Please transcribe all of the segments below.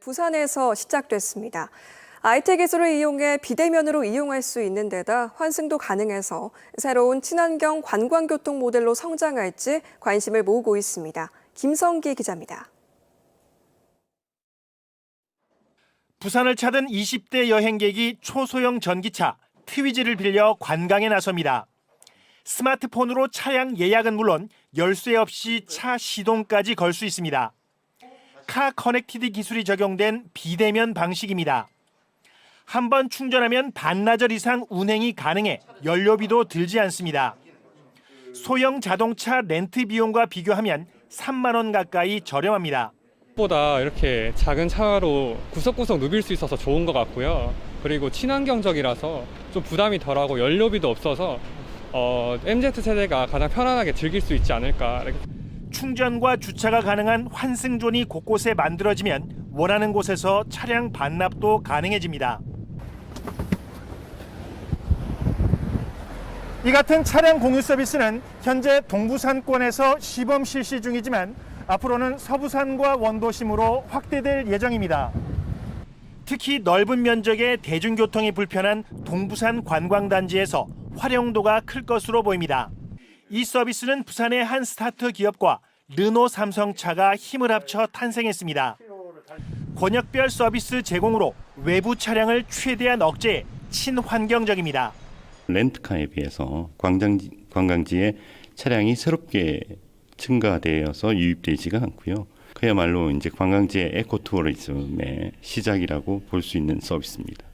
부산에서 시작됐습니다. IT 기술을 이용해 비대면으로 이용할 수 있는 데다 환승도 가능해서 새로운 친환경 관광교통 모델로 성장할지 관심을 모으고 있습니다. 김성기 기자입니다. 부산을 찾은 20대 여행객이 초소형 전기차 트위즈를 빌려 관광에 나섭니다. 스마트폰으로 차량 예약은 물론 열쇠 없이 차 시동까지 걸 수 있습니다. 카 커넥티드 기술이 적용된 비대면 방식입니다. 한 번 충전하면 반나절 이상 운행이 가능해 연료비도 들지 않습니다. 소형 자동차 렌트 비용과 비교하면 3만 원 가까이 저렴합니다. 보다 이렇게 작은 차로 구석구석 누빌 수 있어서 좋은 것 같고요. 그리고 친환경적이라서 좀 부담이 덜하고 연료비도 없어서 어, MZ 세대가 가장 편안하게 즐길 수 있지 않을까. 충전과 주차가 가능한 환승존이 곳곳에 만들어지면 원하는 곳에서 차량 반납도 가능해집니다. 이 같은 차량 공유 서비스는 현재 동부산권에서 시범 실시 중이지만 앞으로는 서부산과 원도심으로 확대될 예정입니다. 특히 넓은 면적의 대중교통이 불편한 동부산 관광단지에서 활용도가 클 것으로 보입니다. 이 서비스는 부산의 한 스타트 기업과 르노 삼성차가 힘을 합쳐 탄생했습니다. 권역별 서비스 제공으로 외부 차량을 최대한 억제해 친환경적입니다. 렌트카에 비해서 관광지, 관광지에 차량이 새롭게 증가되어서 유입되지가 않고요. 그야말로 이제 관광지의 에코투어리즘의 시작이라고 볼 수 있는 서비스입니다.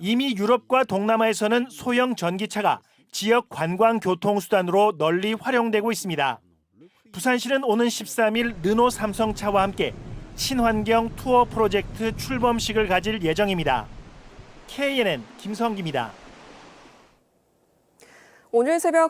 이미 유럽과 동남아에서는 소형 전기차가 지역 관광 교통 수단으로 널리 활용되고 있습니다. 부산시는 오는 13일 르노 삼성차와 함께 친환경 투어 프로젝트 출범식을 가질 예정입니다. KNN 김성기입니다. 오늘 새벽